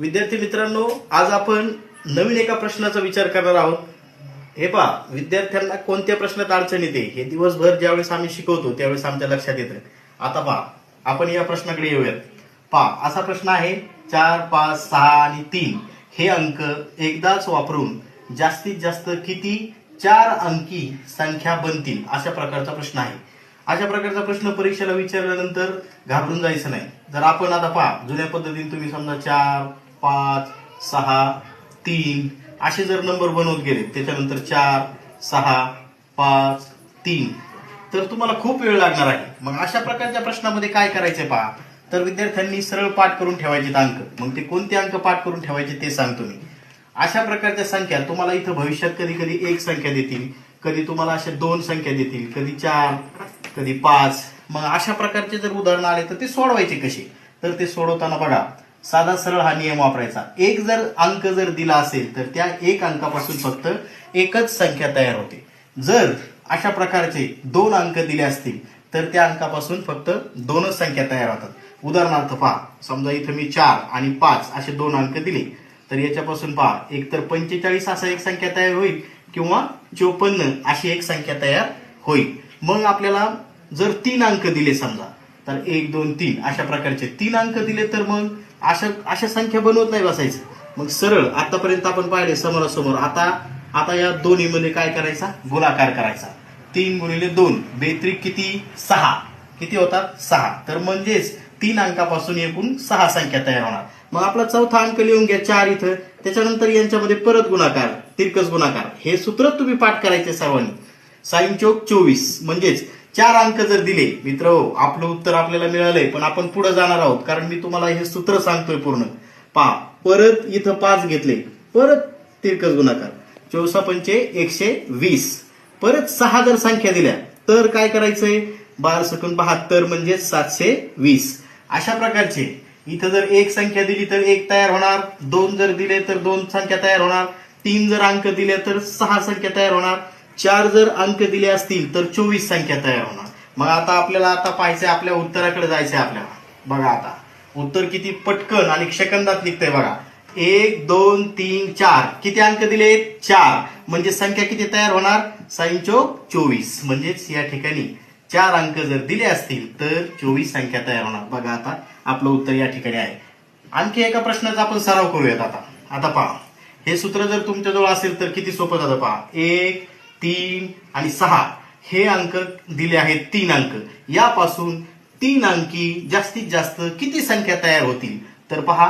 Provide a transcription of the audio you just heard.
विद्यार्थी मित्रांनो आज आपण नवीन एका प्रश्नाचा विचार करणार आहोत. हे पहा विद्यार्थ्यांना कोणत्या प्रश्नात अडचण येते? हे दिवसभर ज्यावेळेस आम्ही शिकवतो त्यावेळेस आमच्या लक्षात येतं. आता पहा आपण या प्रश्नाकडे येऊयात. पहा असा प्रश्न आहे चार पाच सहा आणि तीन. हे अंक एकदाच वापरून जास्तीत जास्त किती? चार अंकी संख्या बनतील अशा प्रकारचा प्रश्न आहे. अशा प्रकारचा प्रश्न परीक्षेला विचारल्यानंतर घाबरून जायचं नाही. जर आपण आता पहा जुन्या पद्धतीने तुम्ही समजा चार पाच सहा तीन असे जर नंबर बनवत गेले त्याच्यानंतर चार सहा पाच तीन तर तुम्हाला खूप वेळ लागणार आहे. मग अशा प्रकारच्या प्रश्नामध्ये काय करायचंय पहा. तर विद्यार्थ्यांनी सरळ पाठ करून ठेवायचे अंक. मग ते कोणते अंक पाठ करून ठेवायचे ते सांगतो मी. अशा प्रकारच्या संख्या तुम्हाला इथं भविष्यात कधी कधी एक संख्या देतील कधी तुम्हाला अशा दोन संख्या देतील कधी चार कधी पाच. मग अशा प्रकारचे जर उदाहरण आले तर ते सोडवायचे कसे? तर ते सोडवताना बघा. साधा सरळ हा नियम वापरायचा. एक जर अंक जर दिला असेल तर त्या एक अंकापासून फक्त एकच संख्या तयार होते. जर अशा प्रकारचे दोन अंक दिले असतील तर त्या अंकापासून फक्त दोनच संख्या तयार होतात. उदाहरणार्थ पहा समजा इथं मी चार आणि पाच असे दोन अंक दिले तर याच्यापासून पहा एक तर पंचेचाळीस असा एक संख्या तयार होईल किंवा चोपन्न अशी एक संख्या तयार होईल. मग आपल्याला जर तीन अंक दिले समजा तर एक दोन तीन अशा प्रकारचे तीन अंक दिले तर मग? अशा अशा संख्या बनवत नाही बसायचं. मग सरळ आतापर्यंत आपण पाहिले समोरासमोर आता आता या दोन्हीमध्ये काय करायचा? गुणाकार करायचा. तीन गुणिले दोन बेत्रिक किती? सहा. किती होतात सहा. तर म्हणजेच तीन अंकापासून एकूण सहा संख्या तयार होणार. मग आपला चौथा अंक लिहून घ्या चार इथं. त्याच्यानंतर यांच्यामध्ये परत गुणाकार तिरकस गुणाकार. हे सूत्र तुम्ही पाठ करायचे सर्वांनी. साईन चौक चोवीस. म्हणजेच चार अंक जर दिले मित्र हो, आपलं उत्तर आपल्याला मिळालंय पण आपण पुढे जाणार आहोत कारण मी तुम्हाला हे सूत्र सांगतोय पूर्ण. पहा परत इथं पाच घेतले परत तिरकस गुणाकार. चौसा पंचे एकशे वीस. परत सहा जर संख्या दिल्या तर काय करायचंय? बार सकून बहात्तर म्हणजे सातशे वीस. अशा प्रकारचे. इथं जर एक संख्या दिली तर एक तयार होणार. दोन जर दिले तर दोन संख्या तयार होणार. तीन जर अंक दिले तर सहा संख्या तयार होणार. चार जर अंक दिले असतील तर चोवीस संख्या तयार होणार. मग आता आपल्याला आता पाहायचंय आपल्या उत्तराकडे जायचंय आपल्याला. बघा आता. उत्तर किती पटकन आणि सेकंदात निघतंय बघा. एक दोन तीन चार. किती अंक दिले? चार. म्हणजे संख्या किती तयार होणार? साईन चौक चोवीस. म्हणजेच या ठिकाणी चार अंक जर दिले असतील तर चोवीस संख्या तयार होणार. बघा आता आपलं उत्तर या ठिकाणी आहे. आणखी एका प्रश्नाचा आपण सराव करूयात आता. आता पहा. हे सूत्र जर तुमच्याजवळ असेल तर किती सोपं जातं पहा. एक तीन आणि सहा. हे अंक दिले आहेत तीन अंक. यापासून तीन अंकी जास्तीत जास्त किती संख्या तयार होतील? तर पहा